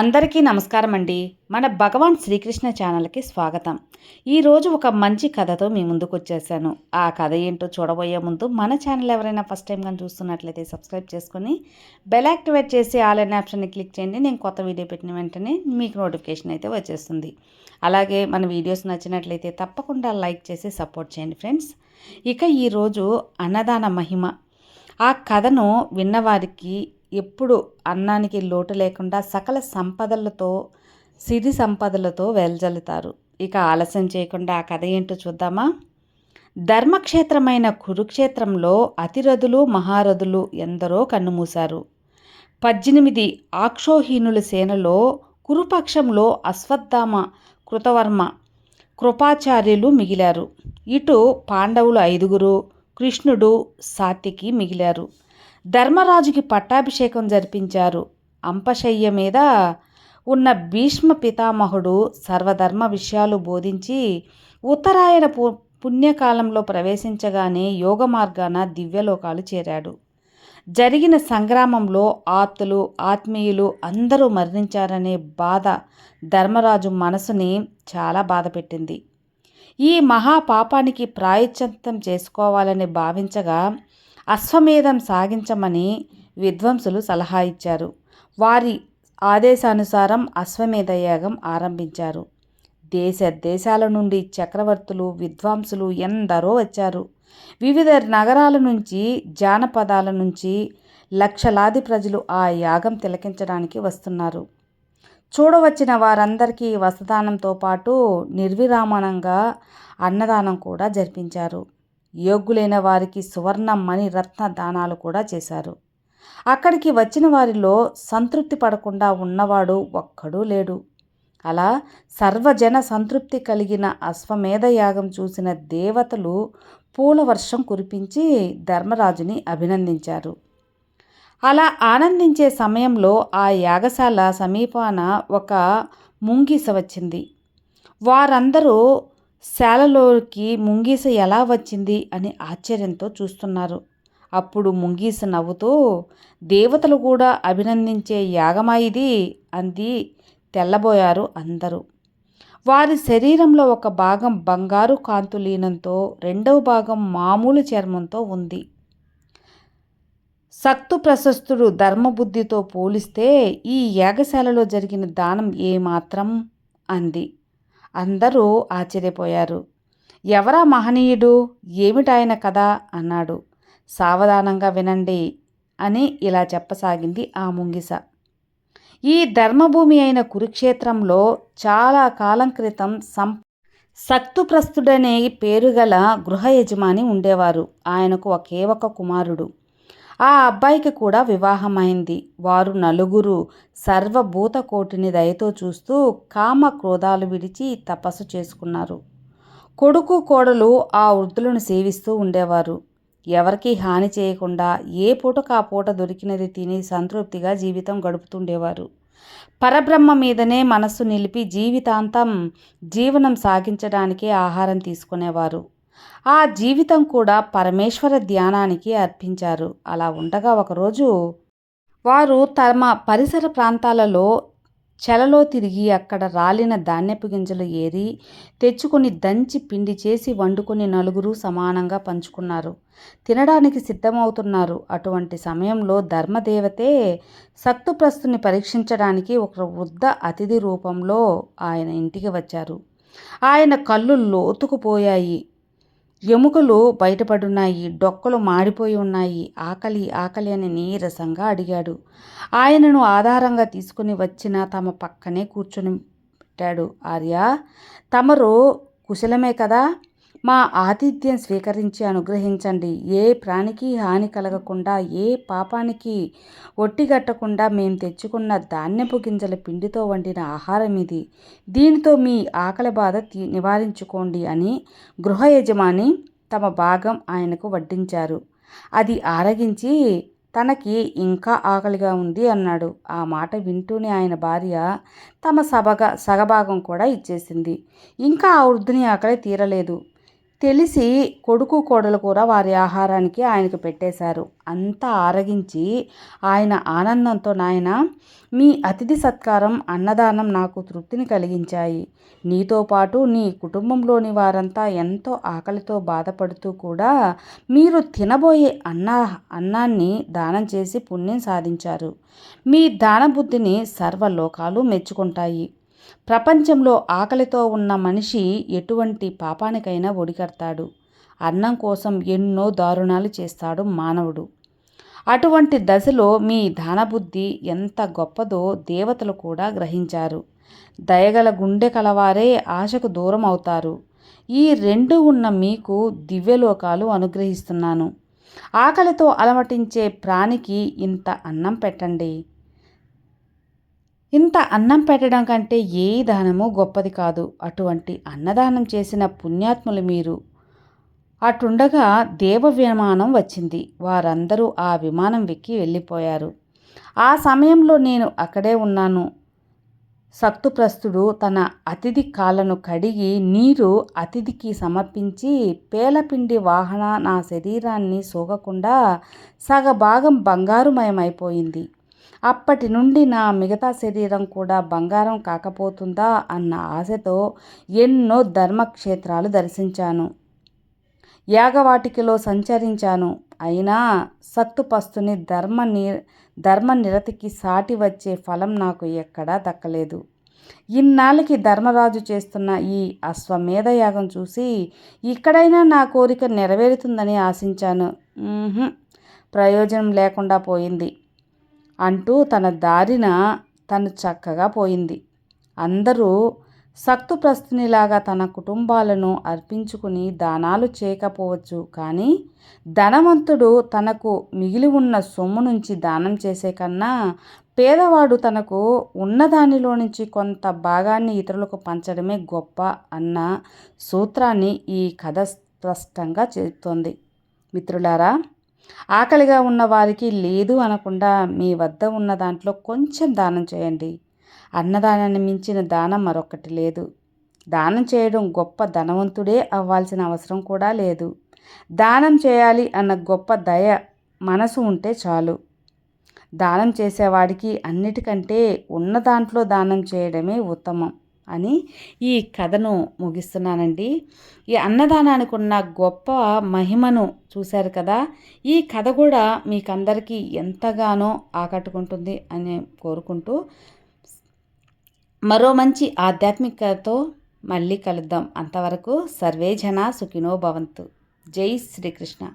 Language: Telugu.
అందరికీ నమస్కారం అండి మన భగవాన్ శ్రీకృష్ణ ఛానల్కి స్వాగతం. ఈరోజు ఒక మంచి కథతో మీ ముందుకు వచ్చేసాను. ఆ కథ ఏంటో చూడబోయే ముందు మన ఛానల్ ఎవరైనా ఫస్ట్ టైం కానీ చూస్తున్నట్లయితే సబ్స్క్రైబ్ చేసుకొని బెల్ యాక్టివేట్ చేసి ఆల్ అనే ఆప్షన్ని క్లిక్ చేయండి. నేను కొత్త వీడియో పెట్టిన వెంటనే మీకు నోటిఫికేషన్ అయితే వచ్చేస్తుంది. అలాగే మన వీడియోస్ నచ్చినట్లయితే తప్పకుండా లైక్ చేసి సపోర్ట్ చేయండి ఫ్రెండ్స్. ఇక ఈరోజు అన్నదాన మహిమ. ఆ కథను విన్నవారికి ఎప్పుడు అన్నానికి లోటు లేకుండా సకల సంపదలతో సిరి సంపదలతో వెల్జల్లుతారు. ఇక ఆలస్యం చేయకుండా ఆ కథ ఏంటో చూద్దామా? ధర్మక్షేత్రమైన కురుక్షేత్రంలో అతిరథులు మహారథులు ఎందరో కన్నుమూశారు. పద్దెనిమిది ఆక్షోహీనుల సేనలో కురుపక్షంలో అశ్వత్థామ కృతవర్మ కృపాచార్యులు మిగిలారు. ఇటు పాండవులు ఐదుగురు కృష్ణుడు సాతికి మిగిలారు. ధర్మరాజుకి పట్టాభిషేకం జరిపించారు. అంపశయ్య మీద ఉన్న భీష్మ పితామహుడు సర్వధర్మ విషయాలు బోధించి ఉత్తరాయణ పు పుణ్యకాలంలో ప్రవేశించగానే యోగ మార్గాన దివ్యలోకాలు చేరాడు. జరిగిన సంగ్రామంలో ఆప్తులు ఆత్మీయులు అందరూ మరణించారనే బాధ ధర్మరాజు మనసుని చాలా బాధపెట్టింది ఈ మహాపాపానికి ప్రాయశ్చిత్తం చేసుకోవాలని భావించగా అశ్వమేధం సాగించమని విద్వాంసులు సలహా ఇచ్చారు. వారి ఆదేశానుసారం అశ్వమేధ యాగం ఆరంభించారు. దేశ దేశాల నుండి చక్రవర్తులు విద్వాంసులు ఎందరో వచ్చారు. వివిధ నగరాల నుంచి జానపదాల నుంచి లక్షలాది ప్రజలు ఆ యాగం తిలకించడానికి వస్తున్నారు. చూడవచ్చిన వారందరికీ వసదానంతో పాటు నిర్విరామణంగా అన్నదానం కూడా జరిపించారు. యోగ్యులైన వారికి సువర్ణ మణి రత్న దానాలు కూడా చేశారు. అక్కడికి వచ్చిన వారిలో సంతృప్తి పడకుండా ఉన్నవాడు ఒక్కడూ లేడు. అలా సర్వజన సంతృప్తి కలిగిన అశ్వమేధ యాగం చూసిన దేవతలు పూల వర్షం కురిపించి ధర్మరాజుని అభినందించారు. అలా ఆనందించే సమయంలో ఆ యాగశాల సమీపాన ఒక ముంగిస వచ్చింది. వారందరూ శాలలోకి ముంగీస ఎలా వచ్చింది అని ఆశ్చర్యంతో చూస్తున్నారు. అప్పుడు ముంగీస నవ్వుతూ దేవతలు కూడా అభినందించే యాగమా ఇది? అంది తెల్లబోయారు అందరూ. వారి శరీరంలో ఒక భాగం బంగారు కాంతులీనంతో రెండవ భాగం మామూలు చర్మంతో ఉంది. సక్తు ప్రశస్తుడు ధర్మబుద్ధితో పోలిస్తే ఈ యాగశాలలో జరిగిన దానం ఏమాత్రం? అంది. అందరూ ఆశ్చర్యపోయారు. ఎవరా మహనీయుడు? ఏమిటాయన కదా అన్నాడు. సావధానంగా వినండి అని ఇలా చెప్పసాగింది ఆ ముంగిస. ఈ ధర్మభూమి అయిన కురుక్షేత్రంలో చాలా కాలం క్రితం సం సక్తుప్రస్తుడనే పేరుగల గృహ యజమాని ఉండేవారు. ఆయనకు ఒకే ఒక కుమారుడు. ఆ అబ్బాయికి కూడా వివాహమైంది. వారు నలుగురు సర్వభూత కోటిని దయతో చూస్తూ కామ క్రోధాలు విడిచి తపస్సు చేసుకున్నారు. కొడుకు కోడలు ఆ వృద్ధులను సేవిస్తూ ఉండేవారు. ఎవరికి హాని చేయకుండా ఏ పూటకు ఆ పూట దొరికినది తిని సంతృప్తిగా జీవితం గడుపుతుండేవారు. పరబ్రహ్మ మీదనే మనస్సు నిలిపి జీవితాంతం జీవనం సాగించడానికి ఆహారం తీసుకునేవారు. ఆ జీవితం కూడా పరమేశ్వర ధ్యానానికి అర్పించారు. అలా ఉండగా ఒకరోజు వారు తమ పరిసర ప్రాంతాలలో చెలలో తిరిగి అక్కడ రాలిన ధాన్యపు గింజలు ఏరి తెచ్చుకొని దంచి పిండి చేసి వండుకొని నలుగురు సమానంగా పంచుకున్నారు. తినడానికి సిద్ధమవుతున్నారు. అటువంటి సమయంలో ధర్మదేవతే సత్తుప్రస్తుని పరీక్షించడానికి ఒక వృద్ధ అతిథి రూపంలో ఆయన ఇంటికి వచ్చారు. ఆయన కళ్ళు లోతుకుపోయాయి. ఎముకలు బయటపడున్నాయి డొక్కలు మాడిపోయి ఉన్నాయి. ఆకలి ఆకలి అని నీరసంగా అడిగాడు. ఆయనను ఆధారంగా తీసుకుని వచ్చిన తమ పక్కనే కూర్చొని పెట్టాడు. ఆర్య తమరు కుశలమే కదా? మా ఆతిథ్యం స్వీకరించి అనుగ్రహించండి. ఏ ప్రాణికి హాని కలగకుండా ఏ పాపానికి ఒట్టిగట్టకుండా మేము తెచ్చుకున్న ధాన్యపు గింజల పిండితో వండిన ఆహారం ఇది. దీనితో మీ ఆకలి బాధ నివారించుకోండి అని గృహ యజమాని తమ భాగం ఆయనకు వడ్డించారు. అది ఆరగించి తనకి ఇంకా ఆకలిగా ఉంది అన్నాడు. ఆ మాట వింటూనే ఆయన భార్య తమ సభగా సగభాగం కూడా ఇచ్చేసింది. ఇంకా ఆ వృద్ధుని ఆకలి తీరలేదు. తెలిసి కొడుకు కోడలు కూడా వారి ఆహారానికి ఆయనకు పెట్టేశారు. అంతా ఆరగించి ఆయన ఆనందంతో నాయన మీ అతిథి సత్కారం అన్నదానం నాకు తృప్తిని కలిగించాయి. నీతో పాటు నీ కుటుంబంలోని వారంతా ఎంతో ఆకలితో బాధపడుతూ కూడా మీరు తినబోయే అన్న అన్నాన్ని దానం చేసి పుణ్యం సాధించారు. మీ దాన బుద్ధిని సర్వలోకాలు మెచ్చుకుంటాయి. ప్రపంచంలో ఆకలితో ఉన్న మనిషి ఎటువంటి పాపానికైనా ఒడిగడతాడు. అన్నం కోసం ఎన్నో దారుణాలు చేస్తాడు మానవుడు. అటువంటి దశలో మీ దానబుద్ధి ఎంత గొప్పదో దేవతలు కూడా గ్రహించారు. దయగల గుండె కలవారే ఆశకు దూరం అవుతారు. ఈ రెండు ఉన్న మీకు దివ్యలోకాలు అనుగ్రహిస్తున్నాను. ఆకలితో అలమటించే ప్రాణికి ఇంత అన్నం పెట్టండి. ఇంత అన్నం పెట్టడం కంటే ఏ దానము గొప్పది కాదు. అటువంటి అన్నదానం చేసిన పుణ్యాత్ములు మీరు. అటుండగా దేవ విమానం వచ్చింది. వారందరూ ఆ విమానం వెక్కి వెళ్ళిపోయారు. ఆ సమయంలో నేను అక్కడే ఉన్నాను. సత్తుప్రస్తుడు తన అతిథి కాళ్ళను కడిగి నీరు అతిథికి సమర్పించి పేలపిండి వాహన నా శరీరాన్ని సోగకుండా సగభాగం బంగారుమయమైపోయింది. అప్పటి నుండి నా మిగతా శరీరం కూడా బంగారం కాకపోతుందా అన్న ఆశతో ఎన్నో ధర్మక్షేత్రాలు దర్శించాను. యాగవాటికలో సంచరించాను. అయినా సత్తుపస్తుని ధర్మ ని ధర్మ నిరతికి సాటి వచ్చే ఫలం నాకు ఎక్కడా దక్కలేదు. ఇన్నాళ్ళకి ధర్మరాజు చేస్తున్న ఈ అశ్వమేధ యాగం చూసి ఇక్కడైనా నా కోరిక నెరవేరుతుందని ఆశించాను. ప్రయోజనం లేకుండా పోయింది. అంటూ తన దారిన తను చక్కగా పోయింది. అందరూ సక్తుప్రస్తునిలాగా తన కుటుంబాలను అర్పించుకుని దానాలు చేయకపోవచ్చు. కానీ ధనవంతుడు తనకు మిగిలి ఉన్న సొమ్ము నుంచి దానం చేసే కన్నా పేదవాడు తనకు ఉన్నదానిలో నుంచి కొంత భాగాన్ని ఇతరులకు పంచడమే గొప్ప అన్న సూత్రాన్ని ఈ కథ స్పష్టంగా చెబుతోంది. మిత్రులారా ఆకలిగా ఉన్న వారికి లేదు అనకుండా మీ వద్ద ఉన్న దాంట్లో కొంచెం దానం చేయండి. అన్నదానాన్ని మించిన దానం మరొకటి లేదు. దానం చేయడం గొప్ప ధనవంతుడే అవ్వాల్సిన అవసరం కూడా లేదు. దానం చేయాలి అన్న గొప్ప దయ మనసు ఉంటే చాలు. దానం చేసేవాడికి అన్నిటికంటే ఉన్న దాంట్లో దానం చేయడమే ఉత్తమం. అని ఈ కథను ముగిస్తున్నానండి. ఈ అన్నదానానికి ఉన్న గొప్ప మహిమను చూశారు కదా? ఈ కథ కూడా మీకందరికీ ఎంతగానో ఆకట్టుకుంటుంది అని కోరుకుంటూ మరో మంచి ఆధ్యాత్మికతో మళ్ళీ కలుద్దాం. అంతవరకు సర్వే జన సుఖినో భవంతు. జై శ్రీకృష్ణ.